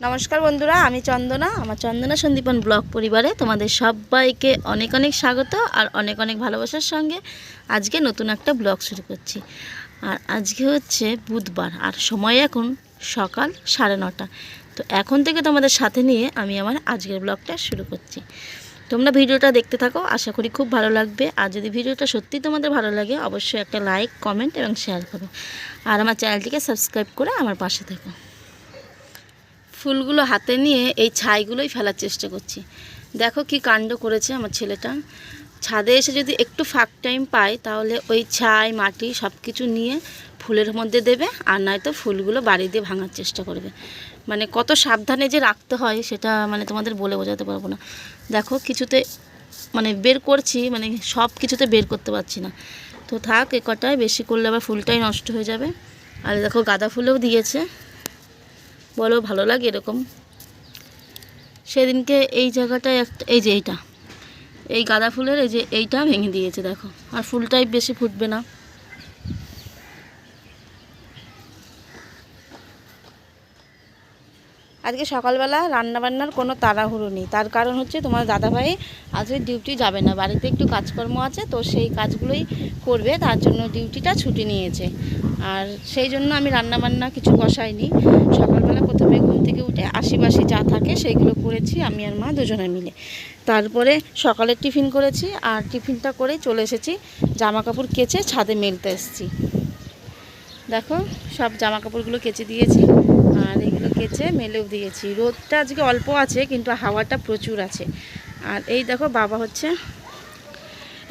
নমস্কার বন্ধুরা, আমি চন্দনা, আমার চন্দনা সন্দীপন ব্লগ পরিবারে তোমাদের সবাইকে অনেক অনেক স্বাগত আর অনেক অনেক ভালোবাসার সঙ্গে আজকে নতুন একটা ব্লগ শুরু করছি। আর আজকে হচ্ছে বুধবার আর সময় এখন সকাল সাড়ে নটা। তো এখন থেকে তোমাদের সাথে নিয়ে আমি আমার আজকের ব্লগটা শুরু করছি। তোমরা ভিডিওটা দেখতে থাকো, আশা করি খুব ভালো লাগবে। আর যদি ভিডিওটা সত্যি তোমাদের ভালো লাগে, অবশ্যই একটা লাইক, কমেন্ট এবং শেয়ার করো। আর আমার চ্যানেলটিকে সাবস্ক্রাইব করে আমার পাশে থেকো। ফুলগুলো হাতে নিয়ে এই ছাইগুলোই ফেলার চেষ্টা করছি। দেখো কি কাণ্ড করেছে আমার ছেলেটা। ছাদে এসে যদি একটু ফাঁক টাইম পায়, তাহলে ওই ছাই, মাটি সব কিছু নিয়ে ফুলের মধ্যে দেবে আর নয়তো ফুলগুলো বাড়ি দিয়ে ভাঙার চেষ্টা করবে। মানে কত সাবধানে যে রাখতে হয় সেটা মানে তোমাদের বলে বোঝাতে পারব না। দেখো কিছুতে মানে বের করছি মানে সব কিছুতে বের করতে পারছি না। তো থাক, এ কটায় বেশি করলে আবার ফুলটাই নষ্ট হয়ে যাবে। আর দেখো গাঁদা ফুলও দিয়েছে। বলো, ভালো লাগে এরকম? সেদিনকে এই জায়গাটায় একটা, এই যে এইটা, এই গাঁদা ফুলের, এই যে এইটা ভেঙে দিয়েছে, দেখো। আর ফুলটাই বেশি ফুটবে না। আজকে সকালবেলা রান্নাবান্নার কোনো তাড়াহুড়ো নেই। তার কারণ হচ্ছে তোমার দাদাভাই আজকে ডিউটি যাবে না। বাড়িতে একটু কাজকর্ম আছে, তো সেই কাজগুলোই করবে। তার জন্য ডিউটিটা ছুটি নিয়েছে। আর সেই জন্য আমি রান্নাবান্না কিছু বসাইনি। সকালবেলা প্রথমে ঘুম থেকে উঠে আশিবাসি যা থাকে সেইগুলো করেছি আমি আর মা দুজনে মিলে। তারপরে সকালের টিফিন করেছি আর টিফিনটা করে চলে এসেছি। জামা কাপড় কেচে ছাদে মেলতে এসেছি। দেখো সব জামা কাপড়গুলো কেচে দিয়েছি। আর এগুলো কেচে মেলেও দিয়েছি। রোদটা আজকে অল্প আছে, কিন্তু হাওয়াটা প্রচুর আছে। আর এই দেখো বাবা হচ্ছে,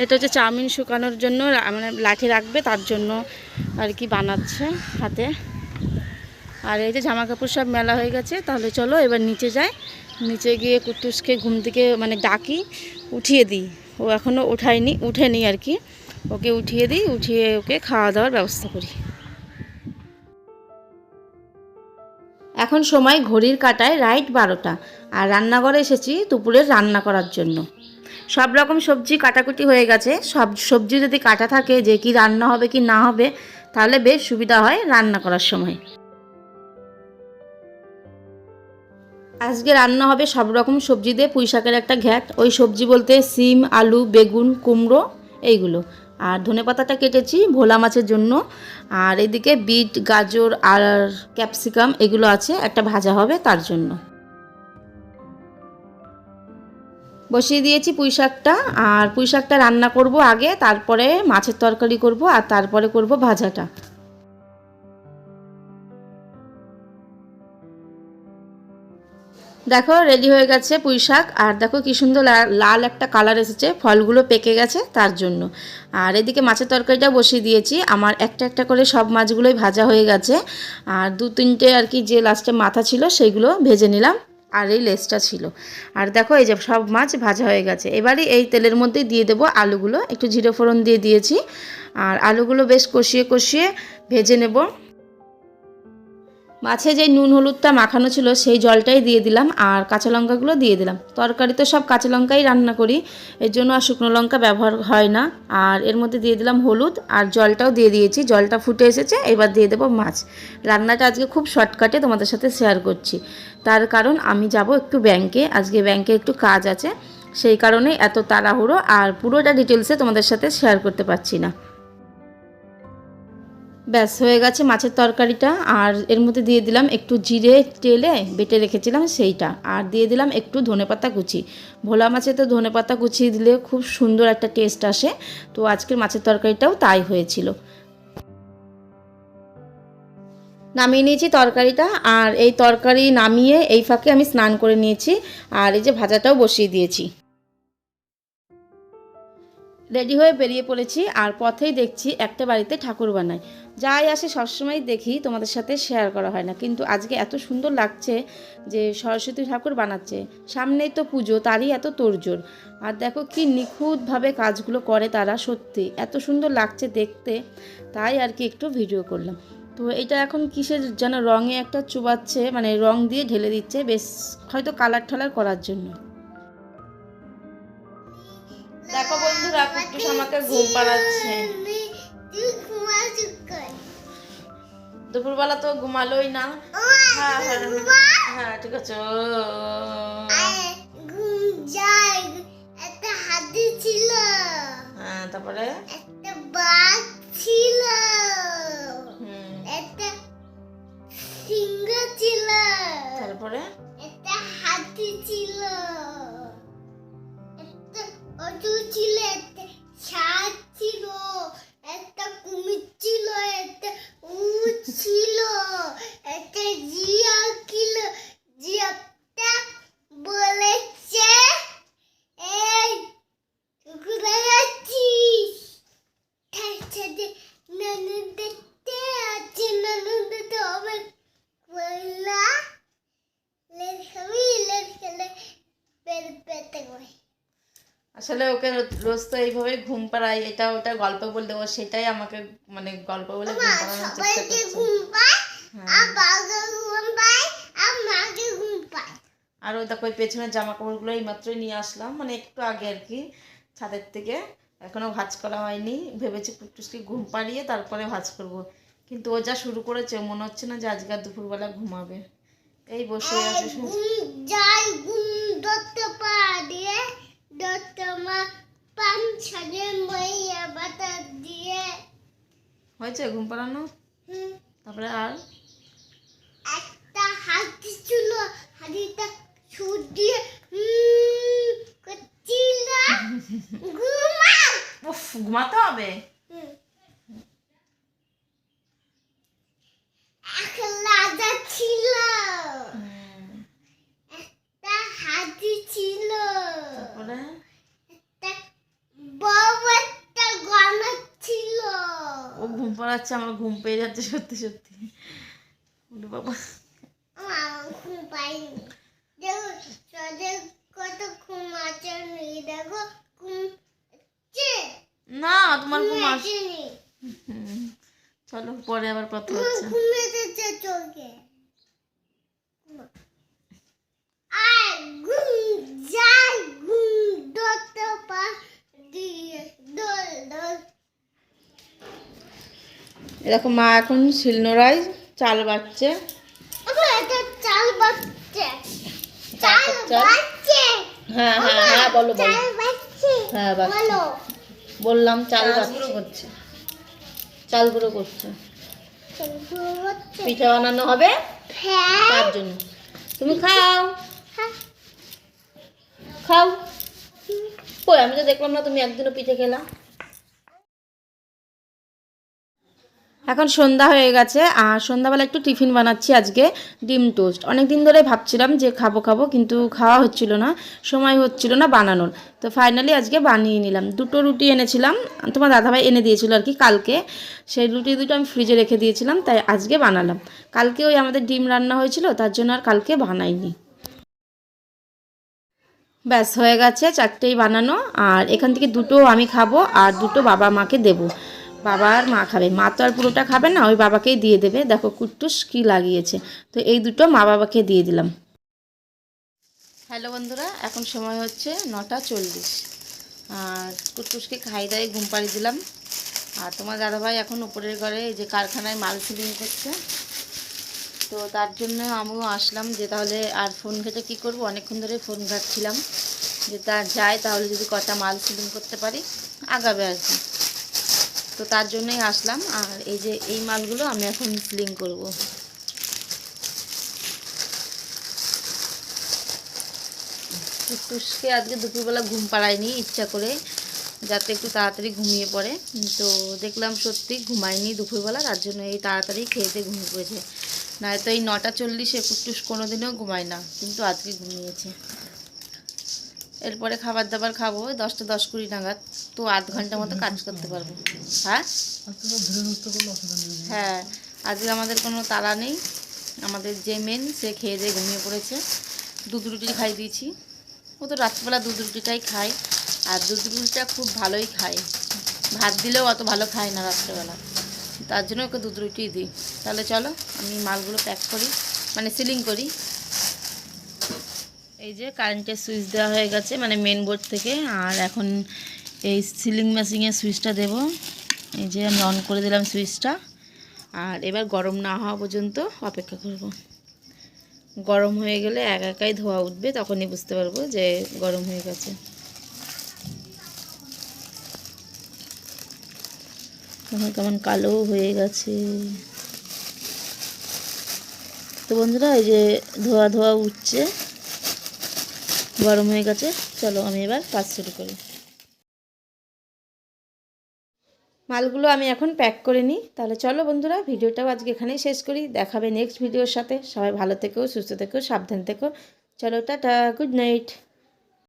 এটা হচ্ছে চাউমিন শুকানোর জন্য মানে লাঠি রাখবে, তার জন্য আর কি বানাচ্ছে হাতে। আর এই যে জামা কাপড় সব মেলা হয়ে গেছে, তাহলে চলো এবার নিচে যাই। নিচে গিয়ে কুটুসকে ঘুম থেকে মানে ডাকি, উঠিয়ে দিই। ও এখনও উঠায়নি, উঠেনি আর কি। ওকে উঠিয়ে দিই, উঠিয়ে ওকে খাওয়া দাওয়ার ব্যবস্থা করি। এখন সময় ঘড়ির কাটায় রাইট বারোটা আর রান্নাঘরে এসেছি দুপুরের রান্না করার জন্য। সব রকম সবজি কাটাকুটি হয়ে গেছে। সব সবজি যদি কাটা থাকে যে কি রান্না হবে কি না হবে, তাহলে বেশ সুবিধা হয় রান্না করার সময়। আজকে রান্না হবে সব রকম সবজি দিয়ে পুঁই শাকের একটা ঘ্যাট। ওই সবজি বলতে সিম, আলু, বেগুন, কুমড়ো, এইগুলো। আর ধনে পাতাটা কেটেছি ভোলা মাছের জন্য। আর এদিকে বিট, গাজর আর ক্যাপসিকাম এগুলো আছে, একটা ভাজা হবে তার জন্য। বসিয়ে দিয়েছি পুঁই শাকটা, আর পুঁই শাকটা রান্না করব আগে, তারপরে মাছের তরকারি করব, আর তারপরে করব ভাজাটা। দেখো রেডি হয়ে গেছে পুঁই শাক। আর দেখো কি সুন্দর লাল একটা কালার এসেছে। ফলগুলো পেকে গেছে তার জন্য। আর এদিকে মাছের তরকারিটা বসিয়ে দিয়েছি। আমার একটা একটা করে সব মাছগুলোই ভাজা হয়ে গেছে। আর দু তিনটে আর কি যে লাস্টে মাথা ছিল, সেইগুলো ভেজে নিলাম। আর এই লেসটা ছিল। আর দেখো, এই যে সব মাছ ভাজা হয়ে গেছে। এবারে এই তেলের মধ্যে দিয়ে দেবো আলুগুলো। একটু জিরে ফোড়ন দিয়ে দিয়েছি। আর আলুগুলো বেশ কষিয়ে কষিয়ে ভেজে নেব। মাছে যে নুন হলুদটা মাখানো ছিল সেই জলটাই দিয়ে দিলাম আর কাঁচা লঙ্কাগুলো দিয়ে দিলাম। তরকারি তো সব কাঁচা লঙ্কাই রান্না করি, এর জন্য আর শুকনো লঙ্কা ব্যবহার হয় না। আর এর মধ্যে দিয়ে দিলাম হলুদ আর জলটাও দিয়ে দিয়েছি, জলটা ফুটে এসেছে, এবার দিয়ে দেবো মাছ। রান্নাটা আজকে খুব শর্টকাটে তোমাদের সাথে শেয়ার করছি। তার কারণ আমি যাব একটু ব্যাংকে আজকে ব্যাংকে একটু কাজ আছে, সেই কারণে এত তাড়াহুড়ো আর পুরোটা ডিটেলসে তোমাদের সাথে শেয়ার করতে পারছি না। ব্যাস, হয়ে গেছে মাছের তরকারিটা। আর এর মধ্যে দিয়ে দিলাম একটু জিরে তেলে, বেটে রেখেছিলাম সেইটা। আর দিয়ে দিলাম একটু ধনেপাতা কুচি। ভোলা মাছে তো ধনেপাতা কুচি দিলে খুব সুন্দর একটা টেস্ট আসে। তো আজকের মাছের তরকারিটাও তাই হয়েছিল। নামিয়ে নিয়েছি তরকারিটা। আর এই তরকারি নামিয়ে এই ফাঁকে আমি স্নান করে নিয়েছি। আর এই যে ভাজাটাও বসিয়ে দিয়েছি। রেডি হয়ে বেরিয়ে পড়েছি আর পথেই দেখছি একটা বাড়িতে ঠাকুর বানায় যাই আসে সবসময় দেখি তোমাদের সাথে শেয়ার করা হয় না। কিন্তু আজকে এত সুন্দর লাগছে যে সরস্বতী ঠাকুর বানাচ্ছে। সামনেই তো পুজো, তারই এত তোড়জোড়। আর দেখো কি নিখুঁতভাবে কাজগুলো করে তারা সত্যি। এত সুন্দর লাগছে দেখতে। তাই আর কি একটু ভিডিও করলাম। তো এটা এখন কিসের যেন রঙে একটা চুবাচ্ছে মানে রং দিয়ে ঢেলে দিচ্ছে, বেশ হয়তো কালার ঠালার করার জন্য। দেখো বন্ধুরা কুট্টুস আমাকে ঘুম পাড়াচ্ছে। দুপুরবেলা তো ঘুমালোই না। হ্যাঁ হ্যাঁ হ্যাঁ ঠিক আছে। একটা হাতি ছিল হ্যাঁ তারপরে? একটা বাঘ ছিল হুম। একটা সিংহ ছিল। তারপরে? একটা হাতি ছিল। অজু ছিল ছিল একটা কুমির ছিল একটা ছিল একটা জিয়া ছিল জিয়াটা বলেছে এই কোথায় যাচ্ছিস তার সাথে নানু দেখতে আছে নানু দেখতে হবে বললা লেট খাবি লেট খেলে পেট পেতে করে আসলে ওকে রোজ তো এইভাবে ঘুম পাড়াই এটা ওটা গল্প বললে ও সেটাই আমাকে মানে গল্প বলে ঘুম পাড়ানোর চেষ্টা করছে। হ্যাঁ। আর ওই দেখো পেছনের জামা কাপড়গুলো এই মাত্রই নিয়ে আসলাম মানে একটু আগে আর কি ছাদের থেকে। এখনও ভাজ করা হয়নি ভেবেছি কুটুসকে ঘুম পাড়িয়ে তারপরে ভাজ করব। কিন্তু ও যা শুরু করেছে মনে হচ্ছে না যে আজকে দুপুরবেলা ঘুমাবে। এই বসে আছে শুধু। ঘুম যাই ঘুম ধরতে পারে ধরতে মা পান ছাড়ে মাইয়া বাতা দিয়ে হয়েছে ঘুম পাড়ানো? তারপরে আর? একটা হাতি ছিল হাতিটা সুর দিয়ে হুম, ঘুমা উফ ঘুমাতে হবে? ছিল। একটা হাতি ছিল। তারপরে? একটা বড় একটা গণক ছিল। ও ঘুম পাড়াচ্ছে আমার ঘুম পেয়ে যাচ্ছে সত্যি সত্যি। বাবা। ঘুম পাইনি। দেখো কত ঘুম আছে দেখো ঘুম না তোমার ঘুম আস ঘুমাচ্ছেনি হুম, চলো পরে আবার কথা হচ্ছে। ঘুমেছে চোখে আর ঘুম যাই ঘুম ধরতে পা দিয়ে দোল দোল এরকম মা এখন শিলনোড়ায় চাল চাল? হ্যাঁ হ্যাঁ হ্যাঁ বলো বলো। হ্যাঁ বললাম চাল বাটছে। করছে। চাল গুঁড়ো করছে। পিঠা বানানো হবে? হ্যাঁ। তার জন্য। তুমি খাও। হ্যাঁ। খাও। কই আমি তো দেখলাম না তুমি একদিনও পিঠে খেলা। এখন সন্ধ্যা হয়ে গেছে, আর সন্ধ্যাবেলা একটু টিফিন বানাচ্ছি আজকে, ডিম টোস্ট। অনেক দিন ধরে ভাবছিলাম যে খাব খাব, কিন্তু খাওয়া হচ্ছিল না, সময় হচ্ছিল না বানানোর। তো ফাইনালি আজকে বানিয়ে নিলাম। দুটো রুটি এনেছিলাম, তোমার দাদাভাই এনে দিয়েছিল আর কি কালকে। সেই রুটি দুটো আমি ফ্রিজে রেখে দিয়েছিলাম, তাই আজকে বানালাম। কালকে ওই আমাদের ডিম রান্না হয়েছিল, তার জন্য আর কালকে বানাইনি। ব্যাস, হয়ে গেছে চারটেই বানানো, আর এখান থেকে দুটো আমি খাব, আর দুটো বাবা মাকে দেবো। বাবা আর মা খাবে। মা তো আর পুরোটা খাবে না, ওই বাবাকেই দিয়ে দেবে। দেখো কুট্টুস কি লাগিয়েছে। তো এই দুটো মা বাবাকে দিয়ে দিলাম। হ্যালো বন্ধুরা, এখন সময় হচ্ছে নটা চল্লিশ। আর কুট্টুসকে খাই দাই ঘুম পাড়িয়ে দিলাম। আর তোমার দাদাভাই এখন উপরের ঘরে এই যে কারখানায় মাল ফিলিং করছে তো তার জন্য আমিও আসলাম যে তাহলে আর ফোন ঘেটে কী করব? অনেকক্ষণ ধরে ফোন ঘাটছিলাম। যে তার যায় তাহলে যদি কটা মাল ফিলিং করতে পারি, আগাবে আর কি। তো তার জন্যই আসলাম। আর এই যে এই মালগুলো আমি এখন সিলিং করব। টুসকে আজকে দুপুরবেলা ঘুম পাড়ায়নি, ইচ্ছা করে যাতে একটু তাড়াতাড়ি ঘুমিয়ে পড়ে। তো দেখলাম সত্যি ঘুমায়নি দুপুরবেলা, তার জন্য এই তাড়াতাড়ি খেয়েতে ঘুমিয়ে পড়েছে। নয়তো এই নটা চল্লিশে কুট্টুস কোনো দিনও ঘুমায় না, কিন্তু আজকে ঘুমিয়েছে। এরপরে খাবার দাবার খাব দশটা দশ কুড়ি নাগাদ। তো আধ ঘণ্টা মতো কাজ করতে পারব। হ্যাঁ? হ্যাঁ আজকে আমাদের কোনো তাড়া নেই। আমাদের যে মেন সে খেয়ে দিয়ে ঘুমিয়ে পড়েছে। দুধ রুটি খাই দিয়েছি। ও তো রাত্রিবেলা দুধ রুটিটাই খায়। আর দুধ রুটিটা খুব ভালোই খায়। ভাত দিলেও অত ভালো খায় না রাত্রেবেলা। তার জন্য ওকে দুধ রুটি দিই। তাহলে চলো, আমি মালগুলো প্যাক করি। মানে সিলিং করি। এই যে কারেন্টের সুইচ দেওয়া হয়ে গেছে মানে মেন বোর্ড থেকে। আর এখন এই সিলিং মেশিনের সুইচটা দেব। এই যে আমি অন করে দিলাম সুইচটা। আর এবার গরম না হওয়া পর্যন্ত অপেক্ষা করব। গরম হয়ে গেলে এক একাই ধোয়া উঠবে, তখনই বুঝতে পারব যে গরম হয়ে গেছে। আমার কেমন কালো হয়ে গেছে। তো বন্ধুরা, এই যে ধোয়া ধোয়া উঠছে। গরম হয়ে গেছে, চলো আমি এবার কাজ শুরু করি। মালগুলো আমি এখন প্যাক করে নিই। তাহলে চলো বন্ধুরা, ভিডিওটাও আজকে এখানেই শেষ করি। দেখাবে নেক্সট ভিডিওর সাথে। সবাই ভালো থেকো, সুস্থ থেকো, সাবধান থেকো। চলো, টাটা গুড নাইট